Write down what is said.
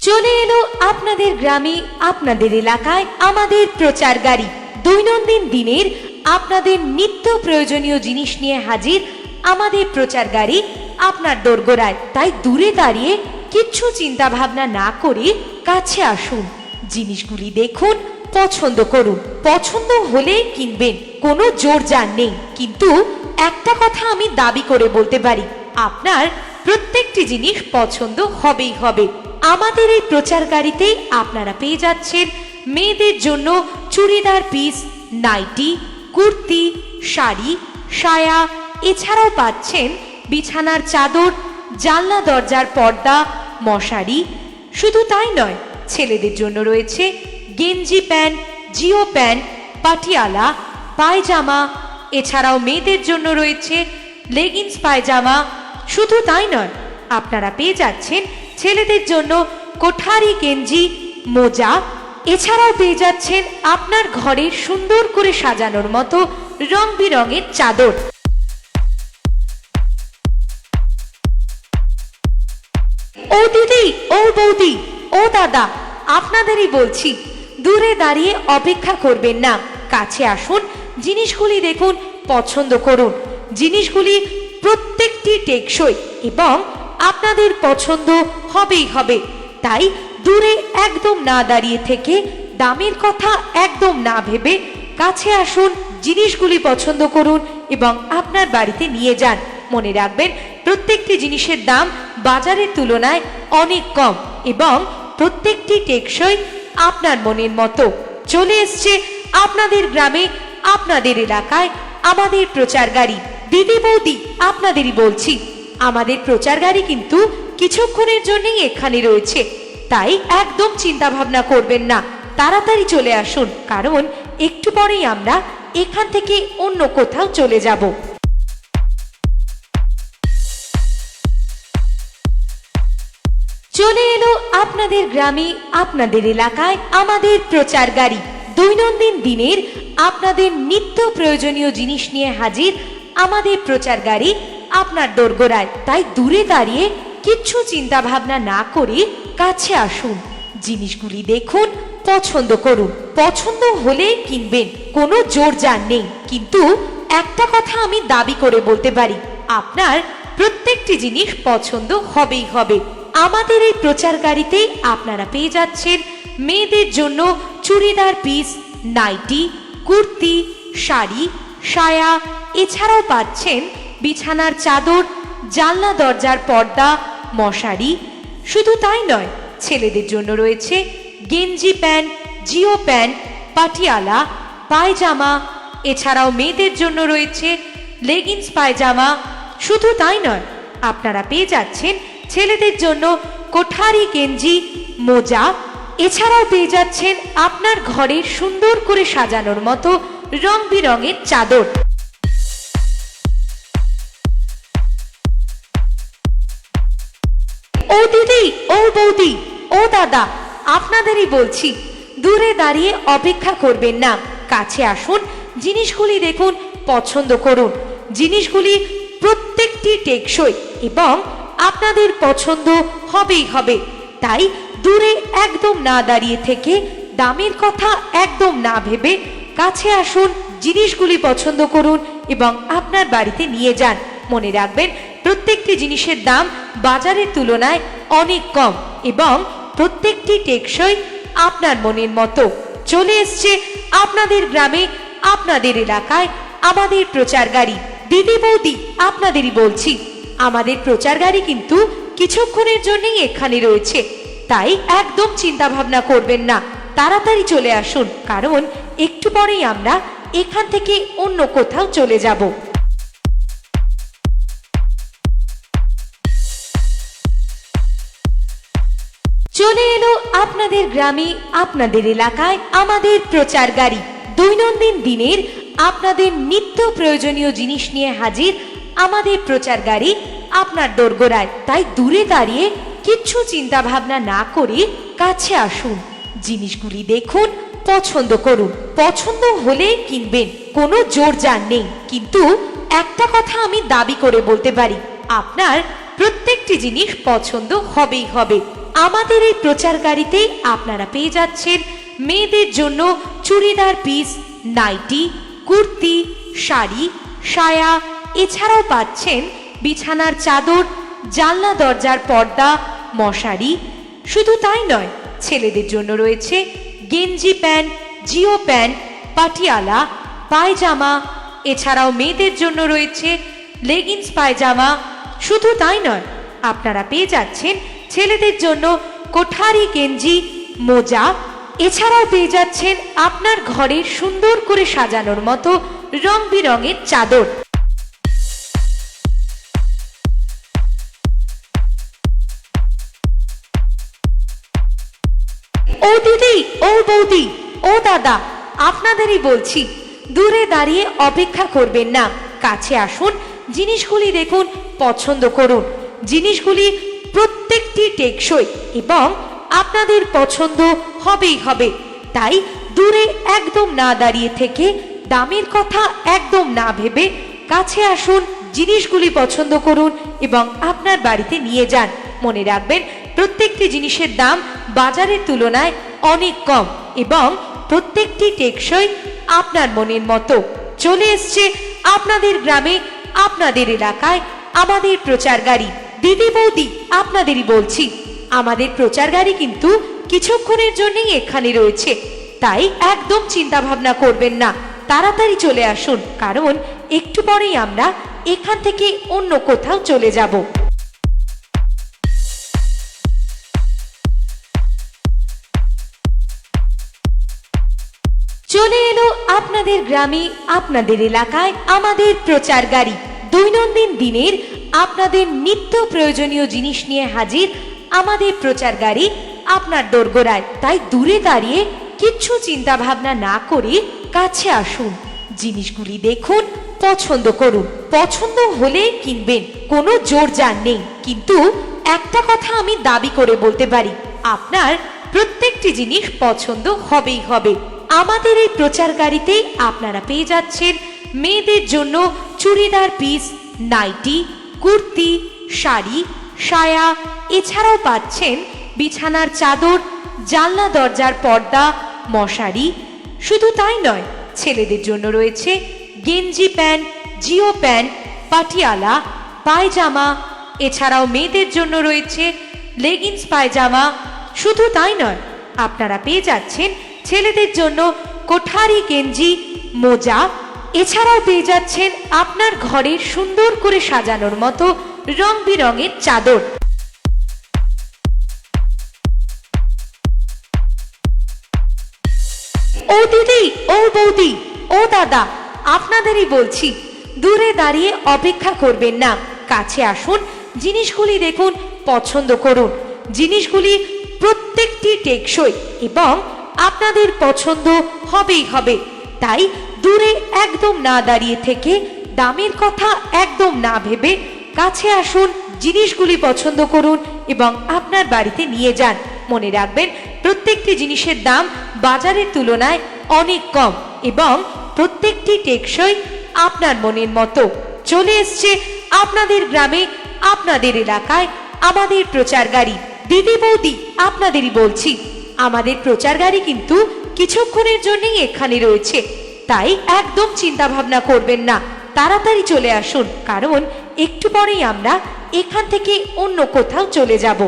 চলে এলো আপনাদের গ্রামে, আপনাদের এলাকায় আমাদের প্রচার গাড়ি। দৈনন্দিন দিনের আপনাদের নিত্য প্রয়োজনীয় জিনিস নিয়ে হাজির আমাদের প্রচার গাড়ি আপনার দোরগোড়ায়। তাই দূরে দাঁড়িয়ে কিচ্ছু চিন্তা ভাবনা না করে কাছে আসুন। জিনিসগুলি দেখুন, পছন্দ করুন। পছন্দ হলে কিনবেন, কোনো জোর জার নেই। কিন্তু একটা কথা আমি দাবি করে বলতে পারি, আপনার প্রত্যেকটি জিনিস পছন্দ হবেই হবে। আমাদের এই প্রচার গাড়িতেই আপনারা পেয়ে যাচ্ছেন মেয়েদের জন্য চুড়িদার পিস নাইটি, কুর্তি, শাড়ি, সায়া। এছাড়াও পাচ্ছেন বিছানার চাদর, জানলা দরজার পর্দা, মশারি। শুধু তাই নয়, ছেলেদের জন্য রয়েছে গেঞ্জি প্যান্ট, জিও প্যান্ট, পাটিয়ালা, পায়জামা। এছাড়াও মেয়েদের জন্য রয়েছে লেগিংস পায়জামা। শুধু তাই নয়, আপনারা পেয়ে যাচ্ছেন ছেলেদের জন্য কোঠারি, গেঞ্জি, মোজা, এছাড়াও পেয়ে যাচ্ছেন আপনার ঘরে সুন্দর করে সাজানোর মতো রং বেরঙের চাদর। ও দিদি, ও বৌদি, ও দাদা, আপনাদেরই বলছি, দূরে দাঁড়িয়ে অপেক্ষা করবেন না। কাছে আসুন, জিনিসগুলি দেখুন, পছন্দ করুন। জিনিসগুলি প্রত্যেকটি টেকসই এবং আপনাদের পছন্দ হবেই হবে। তাই দূরে একদম না দাঁড়িয়ে থেকে দামের কথা একদম না ভেবে কাছে আসুন, জিনিসগুলি পছন্দ করুন এবং আপনার বাড়িতে নিয়ে যান। মনে রাখবেন, প্রত্যেকটি জিনিসের দাম বাজারের তুলনায় অনেক কম এবং প্রত্যেকটি টেকসই আপনার মনের মতো। চলে এসছে আপনাদের গ্রামে, আপনাদের এলাকায় আমাদের প্রচার গাড়ি দিদি বৌদি আপনাদেরই বলছি। আমাদের প্রচার গাড়ি কিন্তু কিছুক্ষণের জন্যই এখানে রয়েছে। তাই একদম চিন্তা ভাবনা করবেন না। তাড়াতাড়ি চলে আসুন, কারণ একটু পরেই আমরা এখান থেকে অন্য কোথাও চলে যাব। চলে এলো আপনাদের গ্রামে, আপনাদের এলাকায় আমাদের প্রচার গাড়ি দৈনন্দিন দিনের আপনাদের নিত্য প্রয়োজনীয় জিনিস নিয়ে হাজির আমাদের প্রচার গাড়ি আপনার দোরগোড়ায়। তাই দূরে দাঁড়িয়ে কিচ্ছু চিন্তা ভাবনা না করে কাছে আসুন। জিনিসগুলি দেখুন, পছন্দ করুন। পছন্দ হলে কিনবেন, কোনো জোর জার নেই। কিন্তু একটা কথা আমি দাবি করে বলতে পারি, আপনার প্রত্যেকটি জিনিস পছন্দ হবেই হবে। আমাদের এই প্রচার গাড়িতেই আপনারা পেয়ে যাচ্ছেন মেয়েদের জন্য চুড়িদার পিস, নাইটি, কুর্তি, শাড়ি, সায়া, এছাড়াও পাচ্ছেন বিছানার চাদর, জানলা দরজার পর্দা, মশারি। শুধু তাই নয়, ছেলেদের জন্য রয়েছে গেঞ্জি প্যান্ট, জিও প্যান্ট, পাটিয়ালা, পায়জামা। এছাড়াও মেয়েদের জন্য রয়েছে লেগিংস পায়জামা। শুধু তাই নয়, আপনারা পেয়ে যাচ্ছেন ছেলেদের জন্য কোঠারি গেঞ্জি, মোজা। এছাড়াও পেয়ে যাচ্ছেন আপনার ঘরে সুন্দর করে সাজানোর মতো রং বেরঙের চাদর। ও দিদি, ও বৌদি, ও দাদা, আপনাদেরই বলছি, দূরে দাঁড়িয়ে অপেক্ষা করবেন না। কাছে আসুন, জিনিসগুলি দেখুন, পছন্দ করুন। জিনিসগুলি প্রত্যেকটি টেকসই এবং আপনাদের পছন্দ হবেই হবে। তাই দূরে একদম না দাঁড়িয়ে থেকে দামের কথা একদম না ভেবে কাছে আসুন, জিনিসগুলি পছন্দ করুন এবং আপনার বাড়িতে নিয়ে যান। মনে রাখবেন প্রত্যেকটি জিনিসের দাম বাজারের তুলনায় অনেক কম এবং প্রত্যেকটি টেকসই আপনার মনের মতো। চলে এসছে আপনাদের গ্রামে, আপনাদের এলাকায় আমাদের প্রচার গাড়ি দিদি বৌদি, আপনাদেরই বলছি, আমাদের প্রচার গাড়ি কিন্তু কিছুক্ষণের জন্যই এখানে রয়েছে। তাই একদম চিন্তা ভাবনা করবেন না, তাড়াতাড়ি চলে আসুন, কারণ একটু পরেই আমরা এখান থেকে অন্য কোথাও চলে যাব। চলে এলো আপনাদের গ্রামে, আপনাদের এলাকায় আমাদের প্রচার গাড়ি দৈনন্দিন দিনের আপনাদের নিত্য প্রয়োজনীয় জিনিস নিয়ে হাজির আমাদের প্রচার গাড়ি আপনার দোরগোড়ায়। তাই দূরে দাঁড়িয়ে কিচ্ছু চিন্তা ভাবনা না করে কাছে আসুন। জিনিসগুলি দেখুন, পছন্দ করুন। পছন্দ হলে কিনবেন, কোনো জোর জার নেই। কিন্তু একটা কথা আমি দাবি করে বলতে পারি, আপনার প্রত্যেকটি জিনিস পছন্দ হবেই হবে। আমাদের এই প্রচার গাড়িতেই আপনারা পেয়ে যাচ্ছেন মেয়েদের জন্য চুড়িদার পিস নাইটি, কুর্তি, শাড়ি, সায়া। এছাড়াও পাচ্ছেন বিছানার চাদর, জানলা দরজার পর্দা, মশারি। শুধু তাই নয়, ছেলেদের জন্য রয়েছে গেঞ্জি প্যান্ট, জিও প্যান্ট, পাটিয়ালা, পায়জামা। এছাড়াও মেয়েদের জন্য রয়েছে লেগিংস পায়জামা। শুধু তাই নয়, আপনারা পেয়ে যাচ্ছেন ছেলেদের জন্য কোঠারি গেঞ্জি, মোজা, এছাড়াও পেয়ে যাচ্ছেন আপনার ঘরে সুন্দর করে সাজানোর মতো রং বেরঙের চাদর। ও দিদি, ও বৌদি, ও দাদা, আপনাদেরই বলছি, দূরে দাঁড়িয়ে অপেক্ষা করবেন না। কাছে আসুন, জিনিসগুলি দেখুন, পছন্দ করুন। জিনিসগুলি প্রত্যেকটি টেকসই এবং আপনাদের পছন্দ হবেই হবে। তাই দূরে একদম না দাঁড়িয়ে থেকে দামের কথা একদম না ভেবে কাছে আসুন, জিনিসগুলি পছন্দ করুন এবং আপনার বাড়িতে নিয়ে যান। মনে রাখবেন, প্রত্যেকটি জিনিসের দাম বাজারের তুলনায় অনেক কম এবং প্রত্যেকটি টেকসই আপনার মনের মতো। চলে এসছে আপনাদের গ্রামে, আপনাদের এলাকায় আমাদের প্রচার গাড়ি দিদি বৌদি, আপনাদেরই বলছি, আমাদের প্রচার গাড়ি কিন্তু কিছুক্ষণের জন্যই এখানে রয়েছে। তাই একদম চিন্তা ভাবনা করবেন না, তাড়াতাড়ি চলে আসুন, কারণ একটু পরেই আমরা এখান থেকে অন্য কোথাও চলে যাব। চলে এলো আপনাদের গ্রামে, আপনাদের এলাকায় আমাদের প্রচার গাড়ি দৈনন্দিন দিনের আপনাদের নিত্য প্রয়োজনীয় জিনিস নিয়ে হাজির আমাদের প্রচার গাড়ি আপনার দোরগোড়ায়। তাই দূরে দাঁড়িয়ে কিচ্ছু চিন্তা ভাবনা না করে কাছে আসুন। জিনিসগুলি দেখুন, পছন্দ করুন। পছন্দ হলে কিনবেন, কোনো জোর জার নেই। কিন্তু একটা কথা আমি দাবি করে বলতে পারি, আপনার প্রত্যেকটি জিনিস পছন্দ হবেই হবে। আমাদের এই প্রচার গাড়িতে আপনারা পেয়ে যাচ্ছেন মেয়েদের জন্য চুড়িদার পিস, নাইটি কুর্তি, শাড়ি, সায়া, এছাড়াও পাচ্ছেন বিছানার চাদর, জানলা দরজার পর্দা, মশারি। শুধু তাই নয়, ছেলেদের জন্য রয়েছে গেঞ্জি প্যান্ট, জিও প্যান্ট, পাটিয়ালা, পায়জামা। এছাড়াও মেয়েদের জন্য রয়েছে লেগিংস, পায়জামা। শুধু তাই নয়, আপনারা পেয়ে যাচ্ছেন ছেলেদের জন্য কোঠারি, গেঞ্জি, মোজা এছাড়াও পেয়ে যাচ্ছেন আপনার ঘরে সুন্দর করে সাজানোর মতো রং বেরঙের চাদর। ও দিদি, ও বৌদি, ও দাদা, আপনাদেরই বলছি, দূরে দাঁড়িয়ে অপেক্ষা করবেন না। কাছে আসুন, জিনিসগুলি দেখুন, পছন্দ করুন। জিনিসগুলি প্রত্যেকটি টেকসই এবং আপনাদের পছন্দ হবেই হবে। তাই দূরে একদম না দাঁড়িয়ে থেকে দামের কথা একদম না ভেবে কাছে আসুন, জিনিসগুলি পছন্দ করুন এবং আপনার বাড়িতে নিয়ে যান। মনে রাখবেন, প্রত্যেকটি জিনিসের দাম বাজারের তুলনায় অনেক কম এবং প্রত্যেকটি টেকসই আপনার মনের মতো। চলে এসছে আপনাদের গ্রামে, আপনাদের এলাকায় আমাদের প্রচার গাড়ি। দিদি বৌদি, আপনাদেরই বলছি, আমাদের প্রচার গাড়ি কিন্তু কিছুক্ষণের জন্যই এখানে রয়েছে। তাই একদম চিন্তা ভাবনা করবেন না। তাড়াতাড়ি চলে আসুন, কারণ একটু পরেই আমরা এখান থেকে অন্য কোথাও চলে যাব।